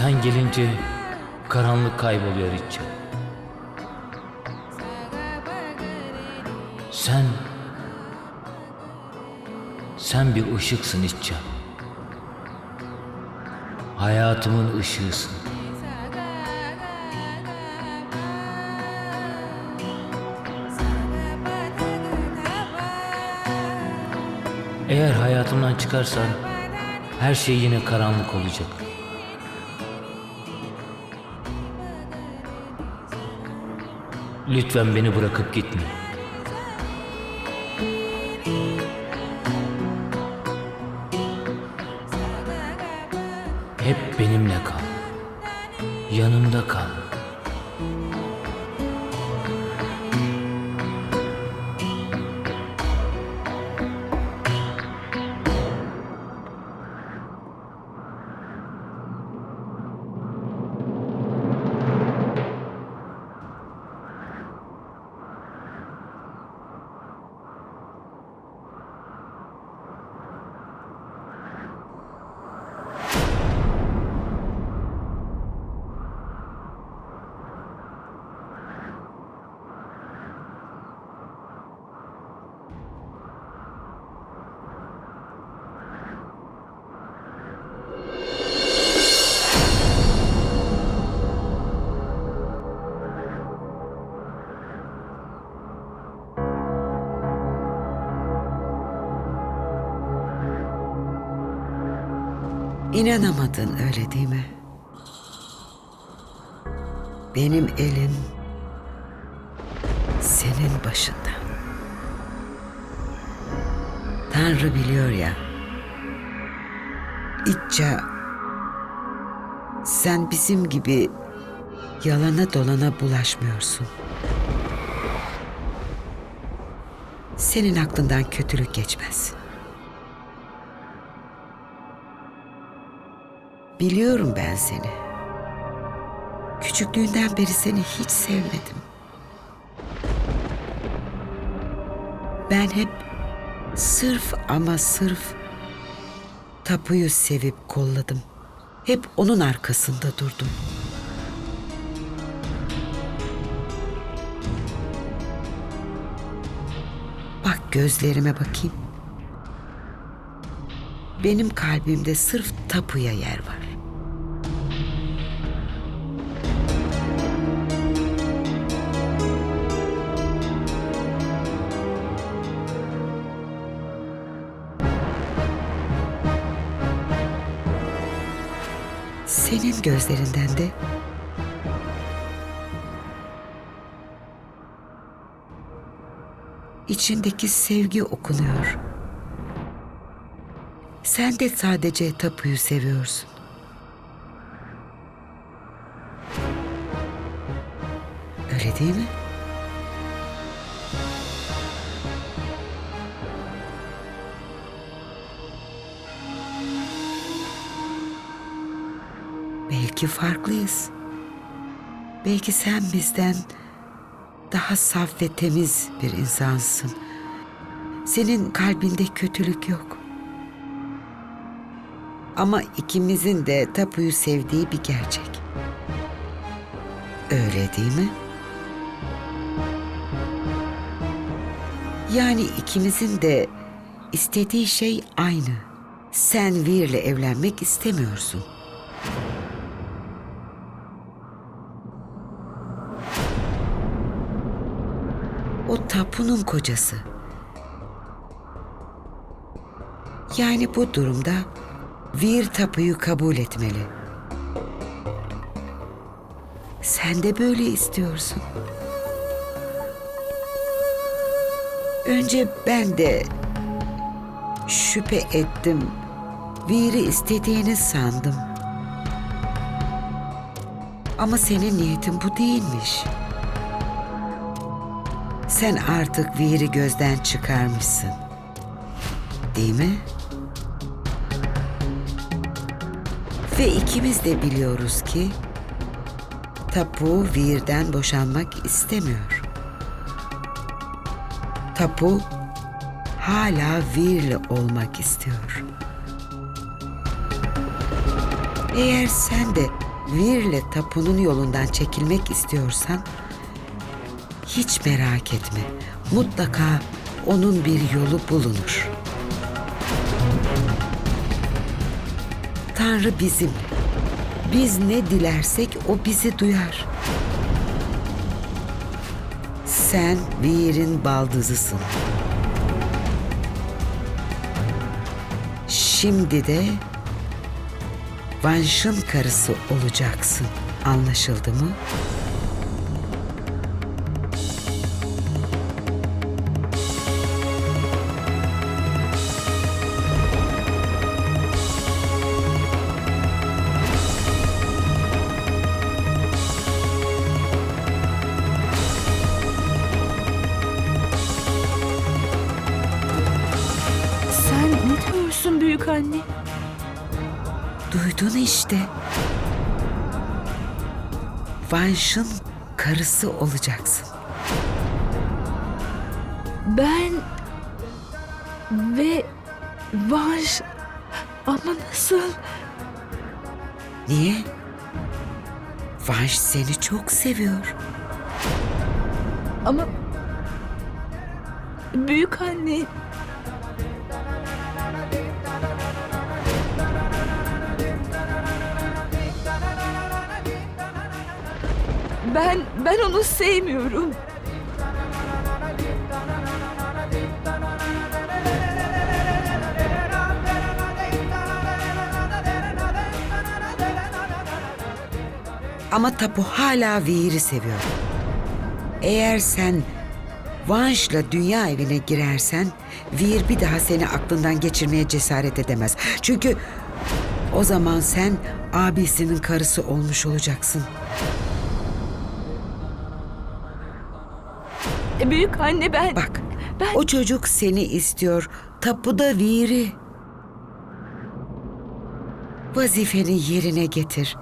Sen gelince karanlık kayboluyor içe. Sen sen bir ışıksın içe. Hayatımın ışığısın. Eğer hayatımdan çıkarsan her şey yine karanlık olacak. Lütfen beni bırakıp gitme. Hep benimle kal. Yanımda kal. İnanamadın öyle değil mi? Benim elim senin başında. Tanrı biliyor ya. İtça sen bizim gibi yalana dolana bulaşmıyorsun. Senin aklından kötülük geçmez. Biliyorum ben seni. Küçüklüğünden beri seni hiç sevmedim. Ben hep sırf ama sırf tapuyu sevip kolladım. Hep onun arkasında durdum. Bak gözlerime bakayım. Benim kalbimde sırf tapuya yer var. Senin gözlerinden de içindeki sevgi okunuyor. Sen de sadece tapuyu seviyorsun. Öyle değil mi? Belki farklıyız. Belki sen bizden daha saf ve temiz bir insansın. Senin kalbinde kötülük yok. Ama ikimizin de tapuyu sevdiği bir gerçek. Öyle değil mi? Yani ikimizin de istediği şey aynı. Sen Vir'le evlenmek istemiyorsun. O tapunun kocası. Yani bu durumda Vir tapuyu kabul etmeli. Sen de böyle istiyorsun. Önce ben de şüphe ettim. Vir'i istediğini sandım. Ama senin niyetin bu değilmiş. Sen artık Vir'i gözden çıkarmışsın. Değil mi? Ve ikimiz de biliyoruz ki Tapu Vir'den boşanmak istemiyor. Tapu hala Vir'le olmak istiyor. Eğer sen de Vir'le tapunun yolundan çekilmek istiyorsan hiç merak etme. Mutlaka onun bir yolu bulunur. Tanrı bizim. Biz ne dilersek o bizi duyar. Sen Vir'in baldızısın. Şimdi de Vanş'ın karısı olacaksın. Anlaşıldı mı? Anne? Duydun işte. Vanş'ın karısı olacaksın. Ben ve Vanş ama nasıl? Niye? Vanş seni çok seviyor. Ama büyük anne Ben ben onu sevmiyorum. Ama Tapu hala Vir'i seviyor. Eğer sen Vanş'la dünya evine girersen Vir bir daha seni aklından geçirmeye cesaret edemez. Çünkü o zaman sen abisinin karısı olmuş olacaksın. Büyük anne ben Bak, Ben- o çocuk seni istiyor. Tapu da Vir'i. Vazifeni yerine getir.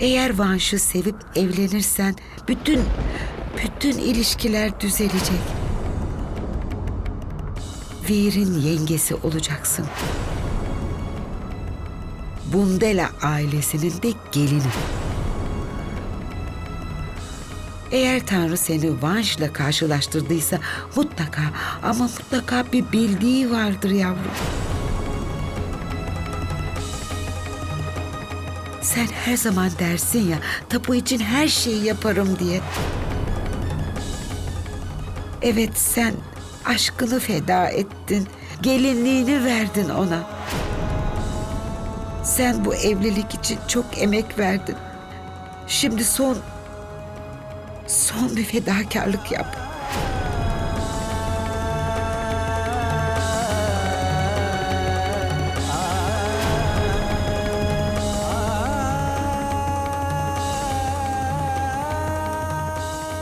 Eğer Vanş'ı sevip evlenirsen bütün bütün ilişkiler düzelecek. Vir'in yengesi olacaksın. Bundela ailesinin de gelini. Eğer Tanrı seni Vanş'la karşılaştırdıysa mutlaka ama mutlaka bir bildiği vardır yavrum. Sen her zaman dersin ya tapu için her şeyi yaparım diye. Evet sen aşkını feda ettin. Gelinliğini verdin ona. Sen bu evlilik için çok emek verdin. Şimdi son son bir fedakarlık yap.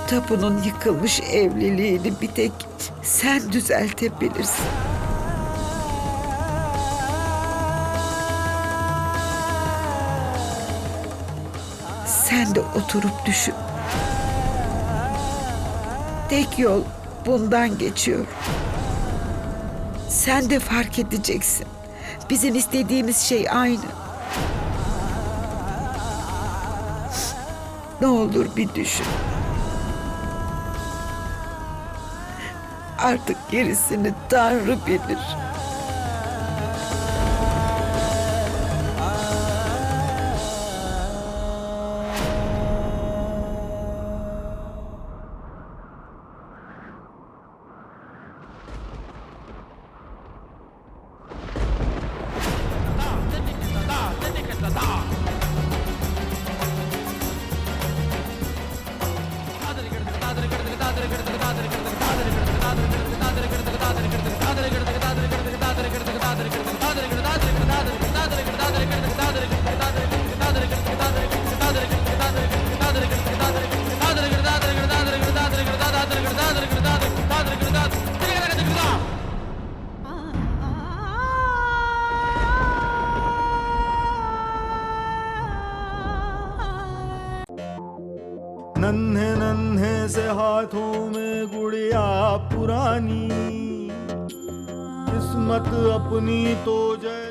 Tapu'nun yıkılmış evliliğini bir tek sen düzeltebilirsin. Sen de oturup düşün. Tek yol bundan geçiyor. Sen de fark edeceksin. Bizim istediğimiz şey aynı. Ne olur bir düşün. Artık gerisini Tanrı bilir. नन्हे नन्हे से हाथों में गुड़िया पुरानी। मत अपनी तो जय।